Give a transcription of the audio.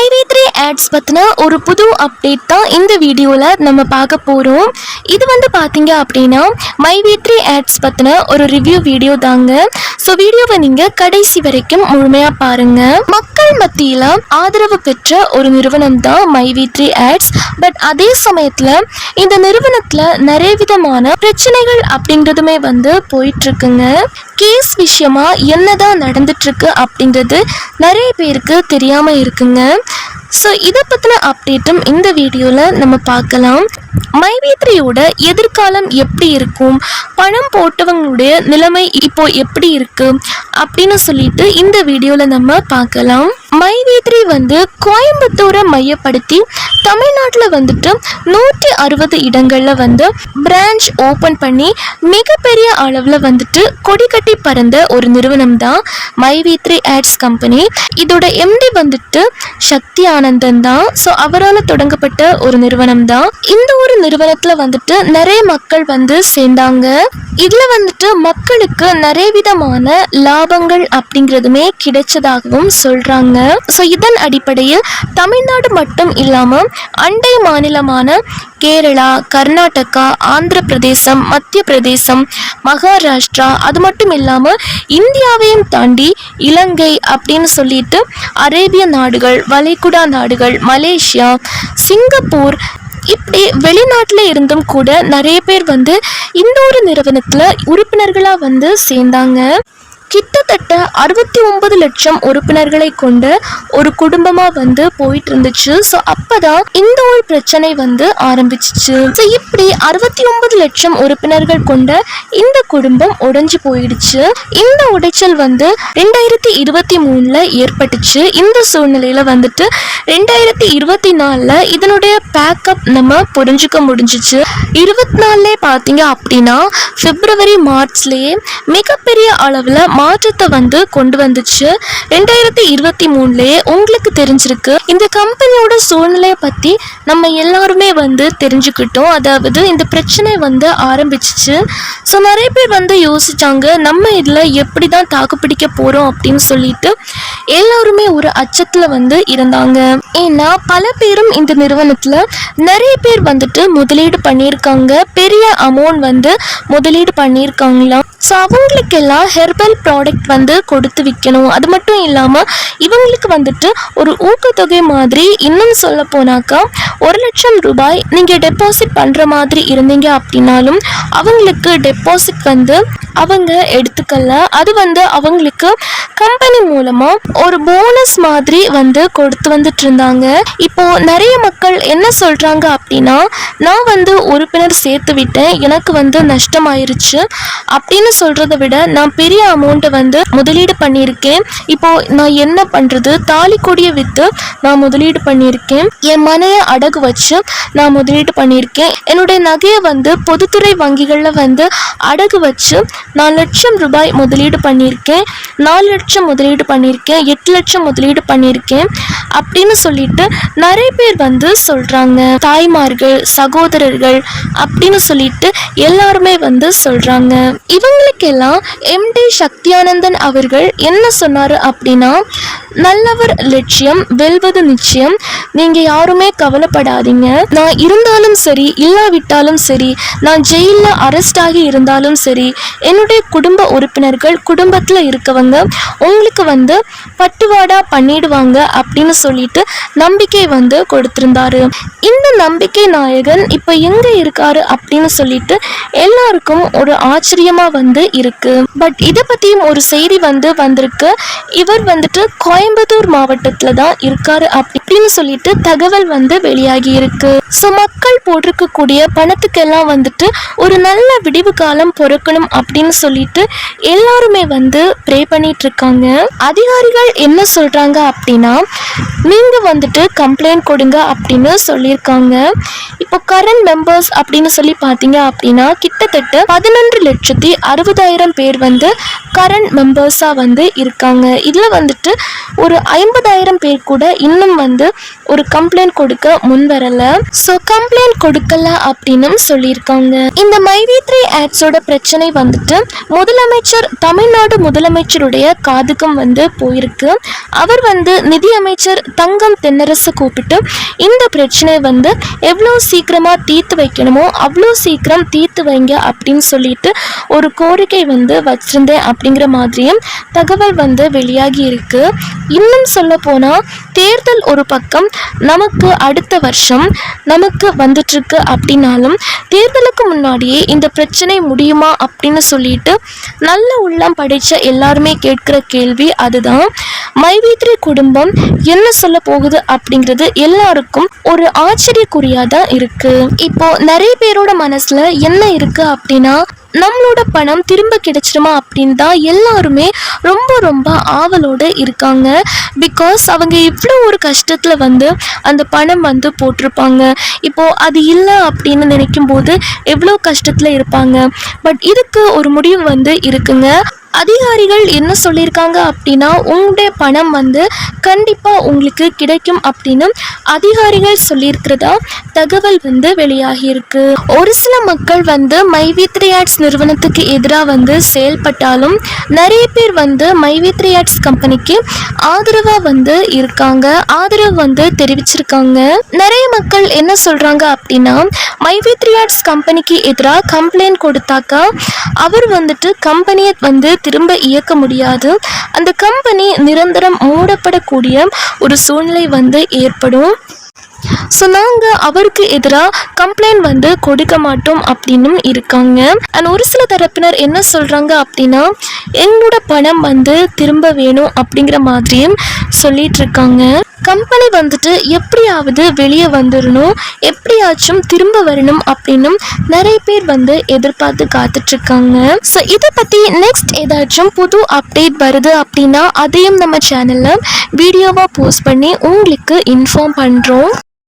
மைவி three ads பற்றின ஒரு புது அப்டேட் தான் இந்த வீடியோவில் நம்ம பார்க்க போகிறோம் இது வந்து பார்த்தீங்க அப்படின்னா மைவி த்ரீ ஆட்ஸ் பற்றின ஒரு ரிவ்யூ வீடியோ தாங்க. ஸோ வீடியோவை நீங்கள் கடைசி வரைக்கும் முழுமையாக பாருங்கள் மக்கள் மத்தியில் ஆதரவு பெற்ற ஒரு நிறுவனம் தான் மைவி த்ரீ ஆட்ஸ் பட் அதே சமயத்தில் இந்த நிறுவனத்தில் நிறைய விதமான பிரச்சனைகள் அப்படிங்கிறதுமே வந்து போயிட்டுருக்குங்க. கேஸ் விஷயமா என்னதான் நடந்துட்டுருக்கு அப்படின்றது நிறைய பேருக்கு தெரியாமல் இருக்குங்க. ஸோ இதை பற்றின அப்டேட்டும் இந்த வீடியோவில் நம்ம பார்க்கலாம். மைவேத்ரியோட எதிர்காலம் எப்படி இருக்கும்? பணம் போட்டவங்களுடைய நிலைமை இப்போ எப்படி இருக்கு? அப்படின்னு சொல்லிட்டு இந்த வீடியோவில் நம்ம பார்க்கலாம். மைவேத்ரி வந்து கோயம்புத்தூரை மையப்படுத்தி தமிழ்நாட்டில் வந்துட்டு நூற்றி அறுபது இடங்களில் வந்து பிரான்ச் ஓப்பன் பண்ணி மிகப்பெரிய அளவில் வந்துட்டு கொடி கட்டி பறந்த ஒரு நிறுவனம் தான் மைவேத்ரி ஆட்ஸ் கம்பெனி. இதோட எம்டி வந்துட்டு சக்தி ஆனந்தன் தான். ஸோ அவரால் தொடங்கப்பட்ட ஒரு நிறுவனம் தான் இந்த ஒரு நிறுவனத்தில் வந்துட்டு நிறைய மக்கள் வந்து சேர்ந்தாங்க. இதில் வந்துட்டு மக்களுக்கு நிறைய விதமான லாபங்கள் அப்படிங்கிறதுமே கிடைச்சதாகவும் சொல்கிறாங்க ஸோ இதன் அடிப்படையில் தமிழ்நாடு மட்டும் இல்லாமல் அண்டை மாநிலமான கேரளா கர்நாடகா ஆந்திர பிரதேசம் மத்திய பிரதேசம் மகாராஷ்டிரா அது மட்டும் இல்லாமல் இந்தியாவையும் தாண்டி இலங்கை அப்படின்னு சொல்லிட்டு அரேபிய நாடுகள் வளைகுடா நாடுகள் மலேசியா சிங்கப்பூர் இப்படி வெளிநாட்டில் இருந்தும் கூட நிறைய பேர் வந்து இந்த ஒரு நிறுவனத்தில் உறுப்பினர்களாக வந்து சேர்ந்தாங்க. கிட்டத்தட்ட அறுபத்தி ஒன்பது லட்சம் உறுப்பினர்களை கொண்ட ஒரு குடும்பமாக வந்து போயிட்டு இருந்துச்சு ஸோ அப்பதான் இந்த ஒரு பிரச்சனை வந்து ஆரம்பிச்சிச்சு. ஸோ இப்படி அறுபத்தி ஒன்பது லட்சம் உறுப்பினர்கள் கொண்ட இந்த குடும்பம் உடைஞ்சு போயிடுச்சு. இந்த உடைச்சல் வந்து ரெண்டாயிரத்தி இருபத்தி மூணுல ஏற்பட்டுச்சு. இந்த சூழ்நிலையில வந்துட்டு ரெண்டாயிரத்தி இருபத்தி நாலுல இதனுடைய பேக்கப் நம்ம புரிஞ்சுக்க முடிஞ்சிச்சு. இருபத்தி நாலுலே பார்த்தீங்க அப்படின்னா பிப்ரவரி மார்ச்லேயே மிகப்பெரிய அளவில் மாற்றத்தை வந்து கொண்டு வந்துச்சு. ரெண்டாயிரத்தி இருபத்தி மூணுலேயே உங்களுக்கு தெரிஞ்சிருக்கு. இந்த கம்பெனியோட சூழ்நிலையை பற்றி நம்ம எல்லாருமே வந்து தெரிஞ்சுக்கிட்டோம். அதாவது இந்த பிரச்சனை வந்து ஆரம்பிச்சிச்சு. ஸோ நிறைய பேர் வந்து யோசிச்சாங்க நம்ம இதில் எப்படி தான் தாக்குப்பிடிக்க போகிறோம் அப்படின்னு சொல்லிட்டு எல்லாருமே ஒரு அச்சத்தில் வந்து இருந்தாங்க. ஏன்னா பல பேரும் இந்த நிறுவனத்தில் நிறைய பேர் வந்துட்டு முதலீடு பண்ணியிருக்காங்க. பெரிய அமௌண்ட் வந்து முதலீடு பண்ணியிருக்காங்களாம். ஸோ அவங்களுக்கெல்லாம் ஹெர்பல் ப்ராடக்ட் வந்து கொடுத்து விற்கணும் அது மட்டும் இல்லாமல் இவங்களுக்கு வந்துட்டு ஒரு ஊக்கத்தொகை மாதிரி இன்னும் சொல்ல போனாக்கா ஒரு லட்சம் ரூபாய் நீங்கள் டெபாசிட் பண்ணுற மாதிரி இருந்தீங்க அப்படின்னாலும் அவங்களுக்கு டெபாசிட் வந்து அவங்க எடுத்துக்கல. அது வந்து அவங்களுக்கு கம்பெனி மூலமாக ஒரு போனஸ் மாதிரி வந்து கொடுத்து வந்துட்டு இருந்தாங்க. இப்போ நிறைய மக்கள் என்ன சொல்கிறாங்க அப்படின்னா நான் வந்து உறுப்பினர் சேர்த்து விட்டேன் எனக்கு வந்து நஷ்டமாயிருச்சு அப்படின்னு சொல்கிறத விட நான் பெரிய அமௌண்ட்டை வந்து முதலீடு பண்ணியிருக்கேன். இப்போ நான் என்ன பண்ணுறது தாலி கொடிய விற்று நான் முதலீடு பண்ணியிருக்கேன். என் மனையை அடகு வச்சு நான் முதலீடு பண்ணியிருக்கேன். என்னுடைய நகையை வந்து பொதுத்துறை வங்கிகளில் வந்து அடகு வச்சு நாலு லட்சம் ரூபாய் முதலீடு பண்ணியிருக்கேன் நாலு லட்சம் முதலீடு பண்ணியிருக்கேன் எட்டு லட்சம் முதலீடு பண்ணியிருக்கேன் அப்படின்னு சொல்லிட்டு நிறைய பேர் வந்து சொல்கிறாங்க தாய்மார்கள் சகோதரர்கள் அப்படின்னு சொல்லிட்டு எல்லாருமே வந்து சொல்கிறாங்க இவங்களுக்கெல்லாம் எம்டி சக்தியானந்தன் அவர்கள் என்ன சொன்னார் அப்படின்னா நல்லவர் லட்சியம் வெல்வது நிச்சயம் நீங்கள் யாருமே கவலைப்படாதீங்க. நான் இருந்தாலும் சரி இல்லாவிட்டாலும் சரி நான் ஜெயிலில் அரெஸ்ட் ஆகி இருந்தாலும் சரி என்னுடைய குடும்ப உறுப்பினர்கள் குடும்பத்தில் இருக்கவங்க உங்களுக்கு வந்து பட்டுவாடா பண்ணிடுவாங்க அப்படின்னு சொல்லிட்டு நம்பிக்கை வந்து கொடுத்திருந்தாரு. இந்த நம்பிக்கை நாயகன் இப்போ எங்க இருக்காரு அப்படின்னு சொல்லிட்டு எல்லாருக்கும் ஒரு ஆச்சரியமா வந்து இருக்கு. பட் இதை பத்தியும் ஒரு செய்தி வந்து வந்திருக்கு. இவர் வந்துட்டு கோயம்புத்தூர் மாவட்டத்தில் தான் இருக்காரு அப்படின்னு சொல்லிட்டு தகவல் வந்து வெளியாகி இருக்கு ஸோ மக்கள் போட்டிருக்கக்கூடிய பணத்துக்கெல்லாம் வந்துட்டு ஒரு நல்ல விடிவு காலம் பொறுக்கணும் அப்படின்னு சொல்லிட்டு எல்லாருமே வந்து ப்ரே பண்ணிட்டு இருக்காங்க அதிகாரிகள் என்ன சொல்றாங்க அப்படின்னா நீங்க வந்துட்டு கம்ப்ளைண்ட் கொடுங்க அப்படின்னு சொல்லியிருக்காங்க. இப்போ கரண்ட் மெம்பர்ஸ் அப்படின்னு சொல்லி பார்த்தீங்க அப்படின்னா கிட்டத்தட்ட பதினொன்று லட்சத்தி அறுபதாயிரம் பேர் வந்து கரண்ட் மெம்பர்ஸாக வந்து இருக்காங்க. இதில் வந்துட்டு ஒரு ஐம்பதாயிரம் பேர் கூட இன்னும் வந்து ஒரு கம்ப்ளைண்ட் கொடுக்க முன் வரல ஸோ கம்ப்ளைண்ட் கொடுக்கல அப்படின்னு சொல்லியிருக்காங்க. இந்த மைவி த்ரீ ஆட்ஸோட பிரச்சனை வந்துட்டு முதலமைச்சர் தமிழ்நாடு முதலமைச்சருடைய காதுக்கும் வந்து போயிருக்கு. அவர் வந்து நிதி அமைச்சர் தங்கம் தென்னரசு கூப்பிட்டு இந்த பிரச்சனையை வந்து எவ்வளோ சீக்கிரமாக தீர்த்து வைக்கணுமோ அவ்வளோ சீக்கிரம் தீர்த்து வைங்க அப்படின்னு சொல்லிட்டு ஒரு கோரிக்கை வந்து வச்சிருந்தேன் அப்படிங்கிற மாதிரியும் தகவல் வந்து வெளியாகி இருக்கு. இன்னும் சொல்ல போனால் தேர்தல் ஒரு பக்கம் நமக்கு அடுத்த வருஷம் நமக்கு வந்துட்டுருக்கு அப்படின்னாலும் தேர்தலுக்கு முன்னாடியே இந்த பிரச்சனை முடியுமா அப்படின்னு சொல்லிட்டு நல்ல உள்ளம் படித்த எல்லாருமே கேட்குற கேள்வி அதுதான். மைவீத்ரி குடும்பம் என்ன சொல்ல போகுது அப்படிங்கிறது எல்லாருக்கும் ஒரு ஆச்சரியக்குறியாக தான் இருக்குது இப்போ நிறைய பேரோட மனசுல என்ன இருக்குது அப்படின்னா நம்மளோட பணம் திரும்ப கிடைச்சிருமா அப்படின்னு தான் எல்லாருமே ரொம்ப ரொம்ப ஆவலோடு இருக்காங்க. பிகாஸ் அவங்க இவ்வளோ ஒரு கஷ்டத்தில் வந்து அந்த பணம் வந்து போட்டிருப்பாங்க. இப்போது அது இல்லை அப்படின்னு நினைக்கும் போது எவ்வளோ கஷ்டத்தில் இருப்பாங்க. பட் இதுக்கு ஒரு முடிவு வந்து இருக்குங்க. அதிகாரிகள் என்ன சொல்லியிருக்காங்க அப்படின்னா உங்களுடைய பணம் வந்து கண்டிப்பாக உங்களுக்கு கிடைக்கும் அப்படின்னு அதிகாரிகள் சொல்லியிருக்கிறதா தகவல் வந்து வெளியாகியிருக்கு. ஒரு சில மக்கள் வந்து மைவித்ரி ஆட்ஸ் நிறுவனத்துக்கு எதிராக வந்து செயல்பட்டாலும் நிறைய பேர் வந்து மைவித்ரி ஆட்ஸ் கம்பெனிக்கு ஆதரவாக வந்து இருக்காங்க. ஆதரவு வந்து தெரிவிச்சிருக்காங்க. நிறைய மக்கள் என்ன சொல்கிறாங்க அப்படின்னா மைவித்ரி ஆட்ஸ் கம்பெனிக்கு எதிராக கம்ப்ளைண்ட் கொடுத்தாக்கா அவர் வந்துட்டு கம்பெனியை வந்து திரும்ப இயக்க முடியாது. அந்த கம்பெனி நிரந்தரம் மூடப்படக்கூடிய ஒரு சூழ்நிலை வந்து ஏற்படும். ஸோ நாங்கள் அவருக்கு எதிராக கம்ப்ளைண்ட் வந்து கொடுக்க மாட்டோம் அப்படின்னும் இருக்காங்க. அண்ட் ஒரு சில தரப்பினர் என்ன சொல்கிறாங்க அப்படின்னா எங்களோட பணம் வந்து திரும்ப வேணும் அப்படிங்கிற மாதிரியும் சொல்லிட்டு இருக்காங்க. கம்பெனி வந்துட்டு எப்படியாவது வெளியே வந்துடணும் எப்படியாச்சும் திரும்ப வரணும் அப்படின்னும் நிறைய பேர் வந்து எதிர்பார்த்து காத்துட்ருக்காங்க. ஸோ இதை பற்றி நெக்ஸ்ட் ஏதாச்சும் புது அப்டேட் வருது அப்படின்னா அதையும் நம்ம சேனலில் வீடியோவாக போஸ்ட் பண்ணி உங்களுக்கு இன்ஃபார்ம் பண்ணுறோம்